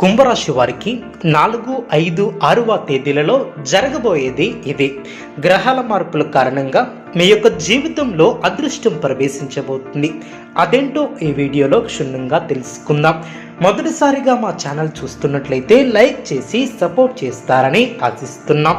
కుంభరాశి వారికి నాలుగు ఐదు ఆరవ తేదీలలో జరగబోయేది ఇది. గ్రహాల మార్పుల కారణంగా మీ యొక్క జీవితంలో అదృష్టం ప్రవేశించబోతుంది. అదేంటో ఈ వీడియోలో క్షుణ్ణంగా తెలుసుకుందాం. మొదటిసారిగా మా ఛానల్ చూస్తున్నట్లయితే లైక్ చేసి సపోర్ట్ చేస్తారని ఆశిస్తున్నాం.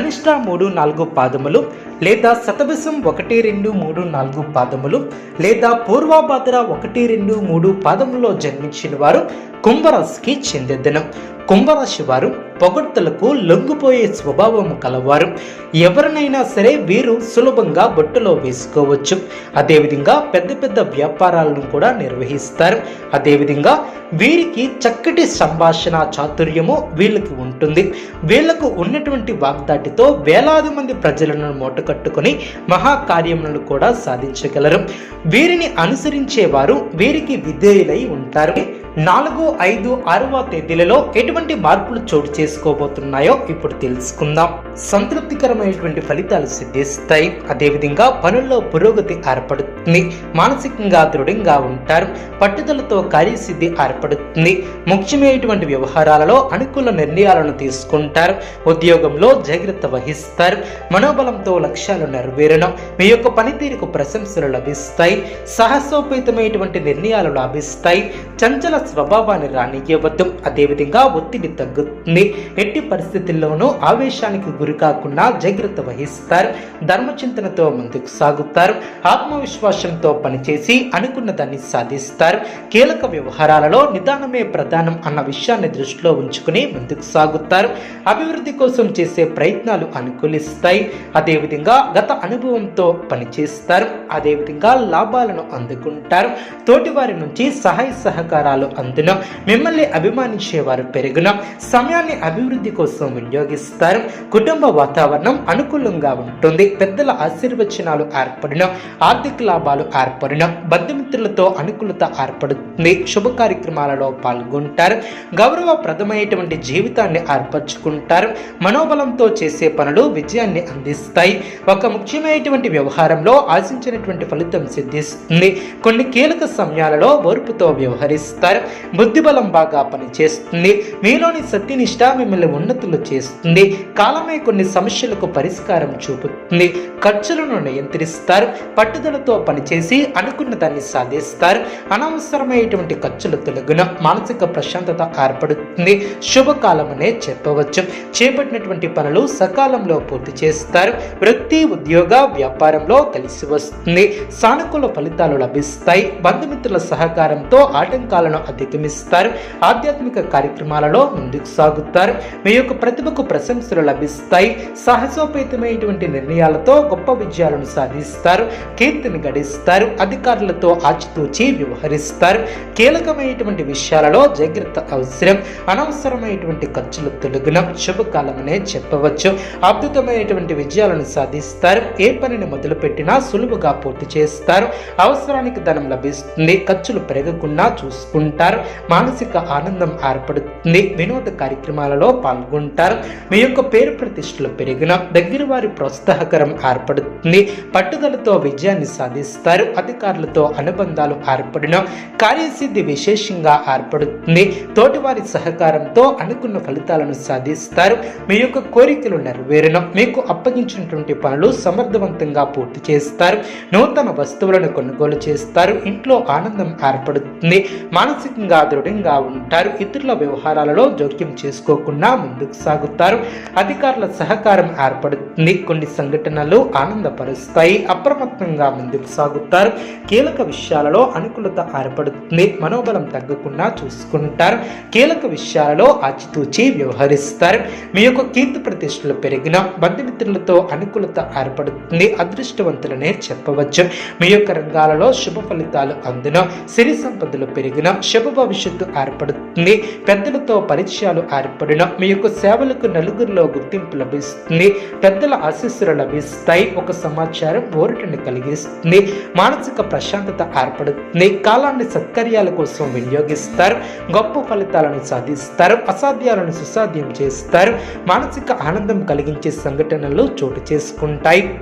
కనిష్ట మూడు నాలుగు పాదములు లేదా శతభిషం ఒకటి రెండు మూడు నాలుగు పాదములు లేదా పూర్వాభాద్ర ఒకటి రెండు మూడు పాదములో జన్మించిన వారు కుంభరాశికి చెందిన కుంభరాశి వారు పొగడ్తలకు లొంగిపోయే స్వభావం కలవారు. ఎవరినైనా సరే వీరు సులభంగా బొట్టులో వేసుకోవచ్చు. అదేవిధంగా పెద్ద పెద్ద వ్యాపారాలను కూడా నిర్వహిస్తారు. అదేవిధంగా వీరికి చక్కటి సంభాషణ చాతుర్యము వీళ్ళకి ఉంటుంది. వీళ్ళకు ఉన్నటువంటి వాగ్దాటితో వేలాది మంది ప్రజలను మూటకట్టుకుని మహాకార్యములను కూడా సాధించగలరు. వీరిని అనుసరించేవారు వీరికి విధేయులై ఉంటారు. నాలుగు ఐదు ఆరవ తేదీలలో ఎటువంటి మార్పులు చోటు చేసుకోబోతున్నాయో ఇప్పుడు తెలుసుకుందాం. సంతృప్తికరమైనటువంటి ఫలితాలు సిద్ధిస్తాయి. అదేవిధంగా పనుల్లో పురోగతి ఏర్పడుతుంది. మానసికంగా దృఢంగా ఉంటారు. పట్టుదలతో కార్యసిద్ధి ఏర్పడుతుంది. ముఖ్యమైనటువంటి వ్యవహారాలలో అనుకూల నిర్ణయాలను తీసుకుంటారు. ఉద్యోగంలో జాగ్రత్త వహిస్తారు. మనోబలంతో లక్ష్యాలు నెరవేరడం మీ యొక్క పనితీరుకు ప్రశంసలు లభిస్తాయి. సాహసోపేతమైనటువంటి నిర్ణయాలు లభిస్తాయి. చంచల స్వభావాన్ని రానియవద్దు అదేవిధంగా ఒత్తిడి తగ్గుతుంది. ఎట్టి పరిస్థితుల్లోనూ ఆవేశానికి గురి కాకుండా జాగ్రత్త వహిస్తారు. ధర్మచింతనతో ముందుకు సాగుతారు. ఆత్మవిశ్వాసంతో పనిచేసి అనుకున్న దాన్ని సాధిస్తారు. కీలక వ్యవహారాలలో నిదానమే ప్రధానం అన్న విషయాన్ని దృష్టిలో ఉంచుకుని ముందుకు సాగుతారు. అభివృద్ధి కోసం చేసే ప్రయత్నాలు అనుకూలిస్తాయి. అదేవిధంగా గత అనుభవంతో పనిచేస్తారు. అదేవిధంగా లాభాలను అందుకుంటారు. తోటివారి నుంచి సహాయ సహకారాలు అందున. మిమ్మల్ని అభిమానించేవారు పెరుగున. సమయాన్ని అభివృద్ధి కోసం వినియోగిస్తారు. కుటుంబ వాతావరణం అనుకూలంగా ఉంటుంది. పెద్దల ఆశీర్వచనాలు ఏర్పడిన. ఆర్థిక లాభాలు ఏర్పడిన. బంధుమిత్రులతో అనుకూలత ఏర్పడుతుంది. శుభ కార్యక్రమాలలో పాల్గొంటారు. గౌరవప్రదమైనటువంటి జీవితాన్ని ఏర్పరచుకుంటారు. మనోబలంతో చేసే పనులు విజయాన్ని అందిస్తాయి. ఒక ముఖ్యమైనటువంటి వ్యవహారంలో ఆశించినటువంటి ఫలితం సిద్ధిస్తుంది. కొన్ని కీలక సమయాలలో ఓర్పుతో వ్యవహరిస్తారు. బుద్ధిబలం బాగా పనిచేస్తుంది. మీలోని సత్యనిష్ట మిమ్మల్ని ఉన్నతులు చేస్తుంది. కాలమే కొన్ని సమస్యలకు పరిష్కారం చూపుతుంది. ఖర్చులను నియంత్రిస్తారు. పట్టుదలతో పనిచేసి అనుకున్న దాన్ని సాధిస్తారు. అనవసరమైనటువంటి ఖర్చులు తొలగున మానసిక ప్రశాంతత ఏర్పడుతుంది. శుభకాలమనే చెప్పవచ్చు. చేపట్టినటువంటి పనులు సకాలంలో పూర్తి చేస్తారు. వృత్తి ఉద్యోగ వ్యాపారంలో కలిసి వస్తుంది. సానుకూల ఫలితాలు లభిస్తాయి. బంధుమిత్రుల సహకారంతో ఆటంకాలను అధిగమిస్తారు. ఆధ్యాత్మిక కార్యక్రమాలలో ముందుకు సాగుతారు. మీ యొక్క ప్రతిభకు ప్రశంసలు లభిస్తాయి. సాహసోపేతమైనటువంటి నిర్ణయాలతో గొప్ప విజయాలను సాధిస్తారు. కీర్తిని గడిస్తారు. అధికారులతో ఆచితూచి వ్యవహరిస్తారు. కీలకమైనటువంటి విషయాలలో జాగ్రత్త అవసరం. అనవసరమైనటువంటి ఖర్చులు తొలగిన. శుభకాలమనే చెప్పవచ్చు. అద్భుతమైనటువంటి విజయాలను సాధిస్తారు. ఏ పనిని మొదలుపెట్టినా సులువుగా పూర్తి చేస్తారు. అవసరానికి ధనం లభిస్తుంది. ఖర్చులు పెరగకుండా చూసుకుంటారు. మానసిక ఆనందం ఏర్పడుతుంది. వినోద కార్యక్రమాలలో పాల్గొంటారు. మీ యొక్క పేరు ప్రతిష్టలు పెరిగిన దగ్గర వారి ప్రోత్సాహకరం ఏర్పడుతుంది. పట్టుదలతో విజయాన్ని సాధిస్తారు. అధికారులతో అనుబంధాలు ఏర్పడిన కార్యసిద్ధి విశేషంగా ఏర్పడుతుంది. తోటివారి సహకారంతో అనుకున్న ఫలితాలను సాధిస్తారు. మీ యొక్క కోరికలు నెరవేరిన మీకు అప్పగించినటువంటి పనులు సమర్థవంతంగా పూర్తి చేస్తారు. నూతన వస్తువులను కొనుగోలు చేస్తారు. ఇంట్లో ఆనందం ఏర్పడుతుంది. మానసిక మానసికంగా దృఢంగా ఉంటారు. ఇతరుల వ్యవహారాలలో జోక్యం చేసుకోకుండా ముందుకు సాగుతారు. అధికారుల సహకారం ఏర్పడుతుంది. కొన్ని సంఘటనలు ఆనందపరుస్తాయి. అప్రమత్తంగా ముందుకు సాగుతారు. కీలక విషయాలలో అనుకూలత ఏర్పడుతుంది. మనోబలం తగ్గకుండా చూసుకుంటారు. కీలక విషయాలలో ఆచితూచి వ్యవహరిస్తారు. మీ యొక్క కీర్తి ప్రతిష్టలు పెరిగిన బంధుమిత్రులతో అనుకూలత ఏర్పడుతుంది. అదృష్టవంతులనే చెప్పవచ్చు. మీ యొక్క రంగాలలో శుభ ఫలితాలు అందున సిరి సంపదలు పెరిగిన శుభ శుభ భవిష్యత్తు ఏర్పడుతుంది. పెద్దలతో పరిచయాలు ఏర్పడిన మీ యొక్క సేవలకు నలుగురిలో గుర్తింపు లభిస్తుంది. పెద్దల ఆశీస్సులు లభిస్తాయి. ఒక సమాచారం ఓరటిని కలిగిస్తుంది. మానసిక ప్రశాంతత ఏర్పడుతుంది. కాలాన్ని సత్కర్యాల కోసం వినియోగిస్తారు. గొప్ప ఫలితాలను సాధిస్తారు. అసాధ్యాలను సుసాధ్యం చేస్తారు. మానసిక ఆనందం కలిగించే సంఘటనలు చోటు చేసుకుంటాయి.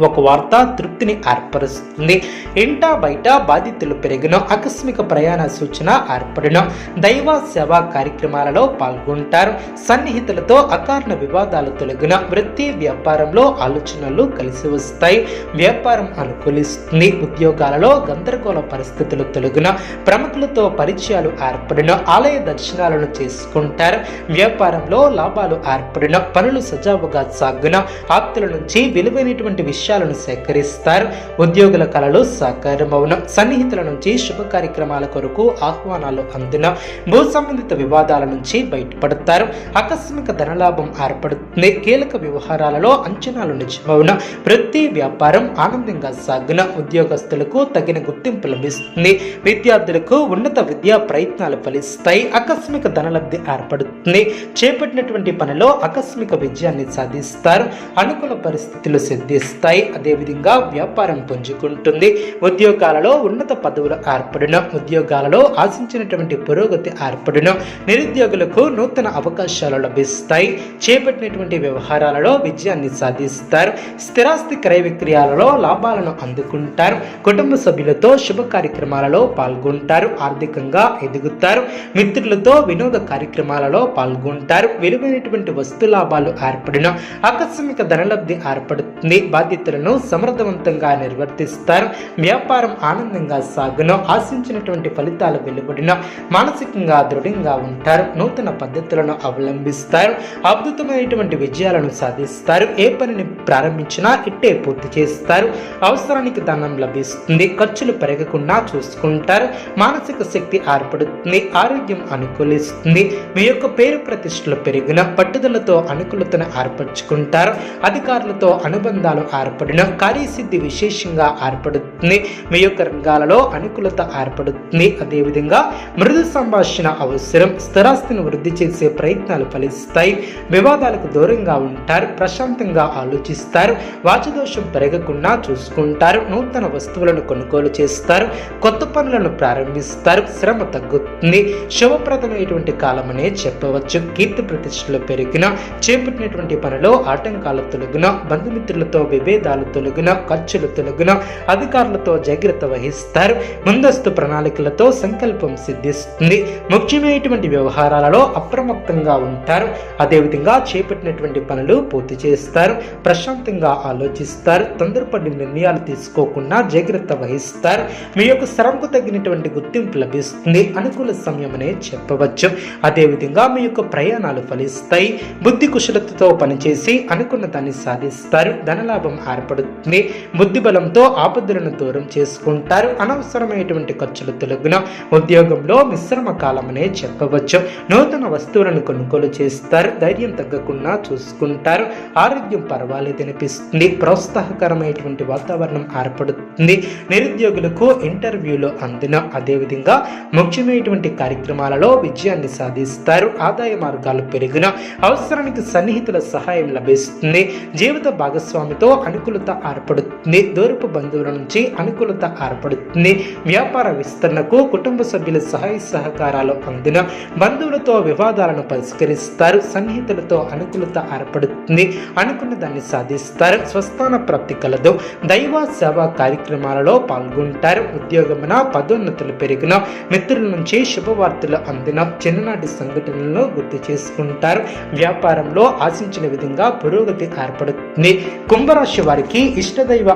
ఒక వార్త తృప్తిని ఏర్పరుస్తుంది. ఇంటా బయట బాధితులు పెరిగిన ఆకస్మిక ప్రయాణ సూచన ఏర్పడిన దైవ సేవా కార్యక్రమాలలో పాల్గొంటారు. సన్నిహితులతో అకారణ వివాదాలు తొలగిన వృత్తి వ్యాపారంలో ఆలోచనలు కలిసి వస్తాయి. వ్యాపారం అనుకూలిస్తుంది. ఉద్యోగాలలో గందరగోళ పరిస్థితులు తొలగిన ప్రముఖులతో పరిచయాలు ఏర్పడిన ఆలయ దర్శనాలను చేసుకుంటారు. వ్యాపారంలో లాభాలు ఏర్పడిన పనులు సజావుగా సాగున ఆప్తుల నుంచి విలువైనటువంటి విషయం విషయాలను సేకరిస్తారు. ఉద్యోగుల కళలు సాకారమవున. సన్నిహితుల నుంచి శుభ కార్యక్రమాల కొరకు ఆహ్వానాలు అందిన. భూ సంబంధిత వివాదాల నుంచి బయటపడతారు. ఆకస్మిక ధనలాభం ఏర్పడుతుంది. కీలక వ్యవహారాలలో అంచనాలు నిజమవున. ప్రతి వ్యాపారం ఆనందంగా సాగున. ఉద్యోగస్తులకు తగిన గుర్తింపు లభిస్తుంది. విద్యార్థులకు ఉన్నత విద్యా ప్రయత్నాలు ఫలిస్తాయి. ఆకస్మిక ధనలబ్ధి ఏర్పడుతుంది. చేపట్టినటువంటి పనిలో ఆకస్మిక విజయాన్ని సాధిస్తారు. అనుకూల పరిస్థితులు సిద్ధిస్తాయి. అదేవిధంగా వ్యాపారం పుంజుకుంటుంది. ఉద్యోగాలలో ఉన్నత పదవులు ఏర్పడిన. ఉద్యోగాలలో ఆశించినటువంటి పురోగతి ఏర్పడిన. నిరుద్యోగులకు నూతన అవకాశాలు లభిస్తాయి. చేపట్టినటువంటి వ్యవహారాలలో విజయాన్ని సాధిస్తారు. స్థిరాస్తి క్రయ విక్రయాలలో లాభాలను అందుకుంటారు. కుటుంబ సభ్యులతో శుభ కార్యక్రమాలలో పాల్గొంటారు. ఆర్థికంగా ఎదుగుతారు. మిత్రులతో వినోద కార్యక్రమాలలో పాల్గొంటారు. విలువైనటువంటి వస్తు లాభాలు ఏర్పడిన. ఆకస్మిక ధనలబ్ధి ఏర్పడుతుంది. బాధ్యత బాధ్యతలను సమర్థవంతంగా నిర్వర్తిస్తారు. వ్యాపారం ఆనందంగా సాగును ఆశించినటువంటి ఫలితాలు వెలువడిన మానసికంగా దృఢంగా ఉంటారు నూతన పద్ధతులను అవలంబిస్తారు అద్భుతమైనటువంటి విజయాలను సాధిస్తారు ఏ పనిని ప్రారంభించినా ఇట్టే పూర్తి చేస్తారు అవసరానికి ధనం లభిస్తుంది ఖర్చులు పెరగకుండా చూసుకుంటారు మానసిక శక్తి ఏర్పడుతుంది ఆరోగ్యం అనుకూలిస్తుంది మీ యొక్క పేరు ప్రతిష్టలు పెరిగిన పట్టుదలతో అనుకూలతను ఏర్పరచుకుంటారు అధికారులతో అనుబంధాలు ఏర్పడిన కార్యసిద్ధి విశేషంగా ఏర్పడుతుంది. మీ యొక్క రంగాలలో అనుకూలత ఏర్పడుతుంది. అదేవిధంగా మృదు సంభాషణ అవసరం. స్థిరాస్తిని వృద్ధి చేసే ప్రయత్నాలు ఫలిస్తాయి. వివాదాలకు దూరంగా ఉంటారు. ప్రశాంతంగా ఆలోచిస్తారు. వాచదోషం పెరగకుండా చూసుకుంటారు. నూతన వస్తువులను కొనుగోలు చేస్తారు. కొత్త పనులను ప్రారంభిస్తారు. శ్రమ తగ్గుతుంది. శుభప్రదమైనటువంటి కాలమనే చెప్పవచ్చు. కీర్తి ప్రతిష్టలు పెరిగిన చేపట్టినటువంటి పనిలో ఆటంకాలు తొలగిన బంధుమిత్రులతో విభేదాలు తొలగిన ఖర్చులు తొలగిన అధికారులతో జాగ్రత్త వహిస్తారు. ముందస్తు ప్రణాళికలతో సంకల్పం సిద్ధిస్తుంది. ముఖ్యమైనటువంటి వ్యవహారాలలో అప్రమత్తంగా ఉంటారు. అదేవిధంగా చేపట్టినటువంటి పనులు పూర్తి చేస్తారు. ప్రశాంతంగా ఆలోచిస్తారు. తొందరపడి నిర్ణయాలు తీసుకోకుండా జాగ్రత్త వహిస్తారు. మీ యొక్క శ్రమకు తగినటువంటి గుర్తింపు లభిస్తుంది. అనుకూల సమయమనే చెప్పవచ్చు. అదేవిధంగా మీ యొక్క ప్రయాణాలు ఫలిస్తాయి. బుద్ధి కుశలతతో పనిచేసి అనుకున్న దాన్ని సాధిస్తారు. ధనలాభం ఏర్పడుతుంది బుద్ధి బలంతో ఆపదలను దూరం చేసుకుంటారు. అనవసరమైనటువంటి ఖర్చులు తొలగిన ఉద్యోగంలో మిశ్రమ కాలమనే చెప్పవచ్చు. నూతన వస్తువులను కొనుగోలు చేస్తారు. ధైర్యం తగ్గకుండా చూసుకుంటారు. ఆరోగ్యం పర్వాలేదనిపిస్తుంది ప్రోత్సాహకరమైనటువంటి వాతావరణం ఏర్పడుతుంది. నిరుద్యోగులకు ఇంటర్వ్యూలో అందిన అదేవిధంగా ముఖ్యమైనటువంటి కార్యక్రమాలలో విజయాన్ని సాధిస్తారు. ఆదాయ మార్గాలు పెరిగిన అవసరానికి సన్నిహితుల సహాయం లభిస్తుంది. జీవిత భాగస్వామితో అనుకూలత ఏర్పడుతుంది దూరపు బంధువుల నుంచి అనుకూలత ఏర్పడుతుంది. వ్యాపార విస్తరణకు కుటుంబ సభ్యుల సహాయ సహకారాలు అందిన బంధువులతో వివాదాలను పరిష్కరిస్తారు. సన్నిహితులతో అనుకూలత ఏర్పడుతుంది. అనుకున్న దాన్ని సాధిస్తారు. స్వస్థాన ప్రాప్తి కలదు. దైవ సేవా కార్యక్రమాలలో పాల్గొంటారు. ఉద్యోగమున పదోన్నతులు పెరిగిన మిత్రుల నుంచి శుభవార్తలు అందిన చిన్ననాటి సంఘటనలను గుర్తు చేసుకుంటారు. వ్యాపారంలో ఆశించిన విధంగా పురోగతి ఏర్పడుతుంది. కుంభరాశి వారికి ఇష్టదైవ